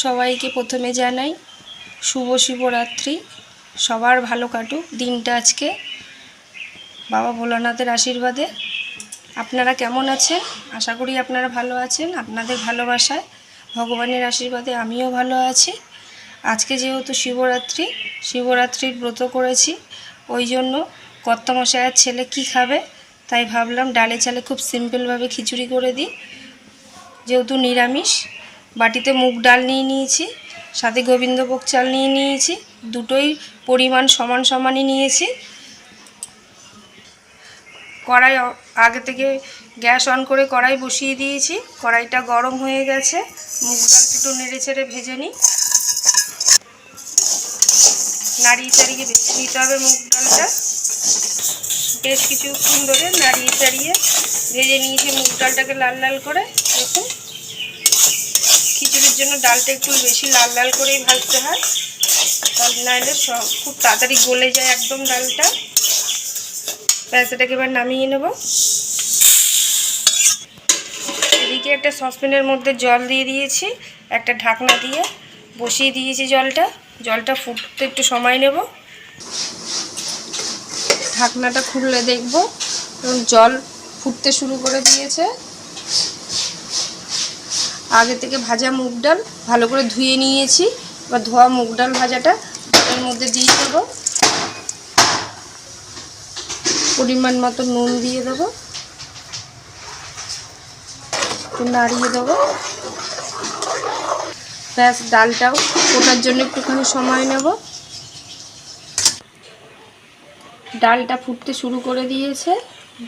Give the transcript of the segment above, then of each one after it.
সবাইকে প্রথমে জানাই শুভ শিবরাত্রি সবার ভালো কাটুক। দিনটা আজকে বাবা ভোলানাথের আশীর্বাদে। আপনারা কেমন আছেন? আশা করি আপনারা ভালো আছেন। আপনাদের ভালোবাসায়, ভগবানের আশীর্বাদে আমিও ভালো আছি। আজকে যেহেতু শিবরাত্রি, শিবরাত্রির ব্রত করেছি, ওই জন্য কর্তামশায়ের ছেলে কি খাবে? তাই ভাবলাম ডালে চালে খুব সিম্পলভাবে খিচুড়ি করে দিই। যেহেতু নিরামিষ বাটিতে মুগ ডাল নিয়ে নিয়েছি, সাথে গোবিন্দভোগ চাল নিয়ে নিয়েছি, দুটোই পরিমাণ সমান সমানই নিয়েছি। কড়াই আগে থেকে গ্যাস অন করে কড়াই বসিয়ে দিয়েছি, কড়াইটা গরম হয়ে গেছে, মুগ ডাল একটু নেড়ে ছেড়ে ভেজে নিই। নাড়িয়ে চাড়িয়ে ভেজে নিতে হবে মুগ ডালটা। বেশ কিছুক্ষণ ধরে নাড়িয়ে চাড়িয়ে ভেজে নিয়েছি মুগ ডালটাকে লাল লাল করে। দেখুন। খিচুড়ির জন্য ডালটা একটু বেশি লাল লাল করেই ভাজতে হয়। নাহলে খুব তাড়াতাড়ি গলে যায় একদম ডালটা। ব্যাস, এটাকে এবার নামিয়ে নেব। এদিকে একটা সসপ্যানের মধ্যে জল দিয়ে দিয়েছি, একটা ঢাকনা দিয়ে বসিয়ে দিয়েছি জলটা। জলটা ফুটতে একটু সময় নেব। ঢাকনাটা খুললে দেখব জল ফুটতে শুরু করে দিয়েছে। আগে থেকে ভাজা মুগ ডাল ভালো করে ধুয়ে নিয়েছি। এবার ধোয়া মুগ ডাল ভাজাটা এর মধ্যে দিয়ে দেবো। পরিমাণ মতো নুন দিয়ে দেবো। একটু নাড়িয়ে দেবো। ব্যাস, ডালটাও ওটার জন্য একটুখানি সময় নেব। ডালটা ফুটতে শুরু করে দিয়েছে।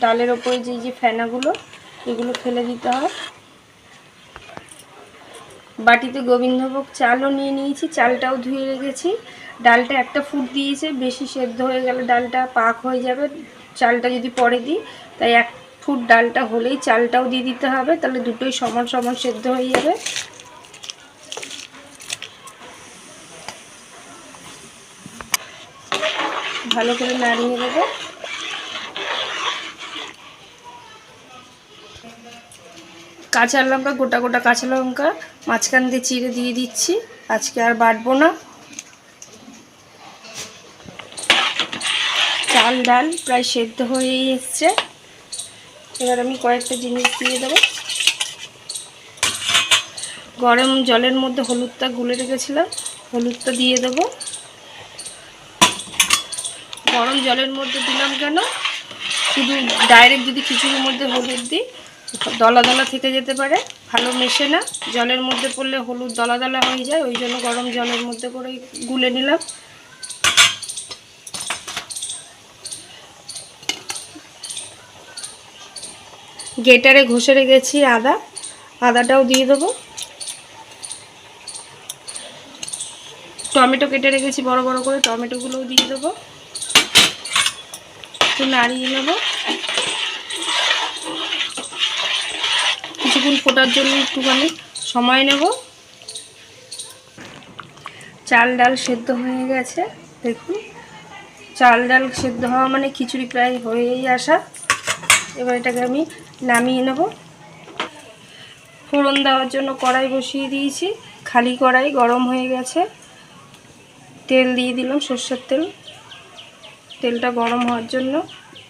ডালের ওপরে যে যে ফেনাগুলো, এগুলো ফেলে দিতে হয়। বাটিতে গোবিন্দভোগ চালও নিয়ে নিয়েছি, চালটাও ধুয়ে রেখেছি। ডালটা একটা ফুট দিয়েছে, বেশি সেদ্ধ হয়ে গেলে ডালটা পাক হয়ে যাবে। চালটা যদি পরে দিই, তাই এক ফুট ডালটা হলেই চালটাও দিয়ে দিতে হবে, তাহলে দুটোই সমান সমান সেদ্ধ হয়ে যাবে। ভালো করে নাড়িয়ে দেবো কাঁচা লঙ্কা, গোটা গোটা কাঁচা লঙ্কা মাঝখান দিয়ে চিড়ে দিয়ে দিচ্ছি। আজকে আর বাটবো না। চাল, ডাল প্রায় সেদ্ধ হয়েই এসছে। এবার আমি কয়েকটা জিনিস দিয়ে দেবো। গরম জলের মধ্যে হলুদটা গুলে রেখেছিলাম। হলুদটা দিয়ে দেবো। গরম জলের মধ্যে দিলাম কেন? শুধু ডাইরেক্ট যদি খিচুড়ির মধ্যে হলুদ দিই দলা দলা থেকে যেতে পারে। ভালো মেশে না। জলের মধ্যে পড়লে হলুদ দলা দলা হয়ে যায়। ওই জন্য গরম জলের মধ্যে করে গুলে নিলাম। গেটারে ঘষে রেখেছি আদা। আদাটাও দিয়ে দেবো। টমেটো কেটে রেখেছি বড় বড় করে। টমেটোগুলোও দিয়ে দেবো। একটু নাড়িয়ে নেব। কিছুক্ষণ ফোটার জন্য একটুখানি সময় নেব। চাল ডাল সেদ্ধ হয়ে গেছে, দেখুন। চাল ডাল সেদ্ধ হওয়া মানে খিচুড়ি প্রায় হয়েই আসা। এবার এটাকে আমি নামিয়ে নেব। ফোড়ন দেওয়ার জন্য কড়াই বসিয়ে দিয়েছি। খালি কড়াই গরম হয়ে গেছে। তেল দিয়ে দিলাম সর্ষের তেল। তেলটা গরম হওয়ার জন্য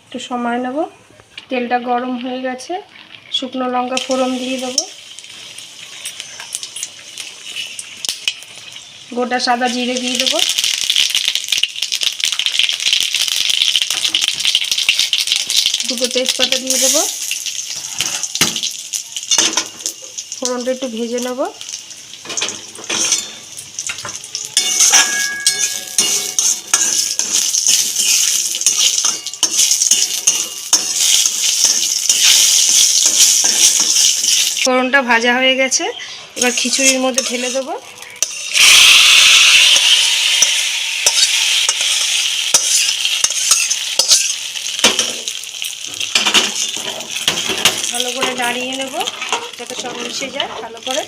একটু সময় নেব। তেলটা গরম হয়ে গেছে। শুকনো লঙ্কা ফোড়ন দিয়ে দেবো। গোটা সাদা জিরে দিয়ে দেবো। দুটো তেজপাতা দিয়ে দেবো। ফোড়নটা একটু ভেজে নেব। ফোড়নটা ভাজা হয়ে গেছে। এবার খিচুড়ির মধ্যে ঢেলে দেবো। ভালো করে নাড়িয়ে নেব, যাতে সব মিশে যায় ভালো করে।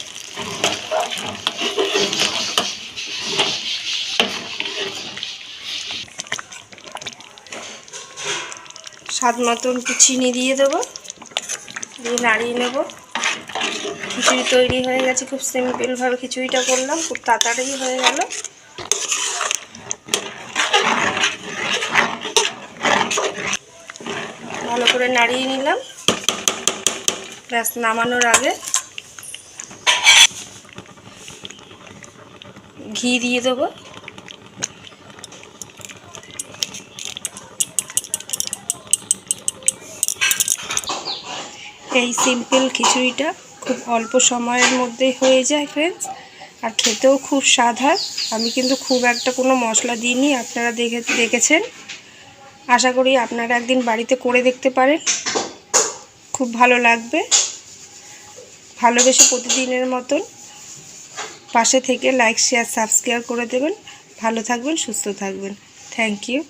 স্বাদ মতন একটু চিনি দিয়ে দেবো, দিয়ে নাড়িয়ে নেব। খিচুড়ি তৈরি হয়ে গেছে, খুব সিম্পলভাবে খিচুড়িটা করলাম, খুব তাড়াতাড়ি হয়ে গেল। ভালো করে নাড়িয়ে নিলাম। ব্যাস, নামানোর আগে ঘি দিয়ে দেবো। এই সিম্পল খিচুড়িটা খুব অল্প সময়ের মধ্যেই হয়ে যায় ফ্রেন্ডস আর খেতেও খুব স্বাদ হয় আমি কিন্তু খুব একটা কোনো মশলা দিইনি, আপনারা দেখে, দেখেছেন। আশা করি আপনারা একদিন বাড়িতে করে দেখতে পারেন। খুব ভালো লাগবে। ভালোবেসে প্রতিদিনের মতন। পাশে থেকে লাইক শেয়ার সাবস্ক্রাইব করে দেবেন। ভালো থাকবেন, সুস্থ থাকবেন। Thank you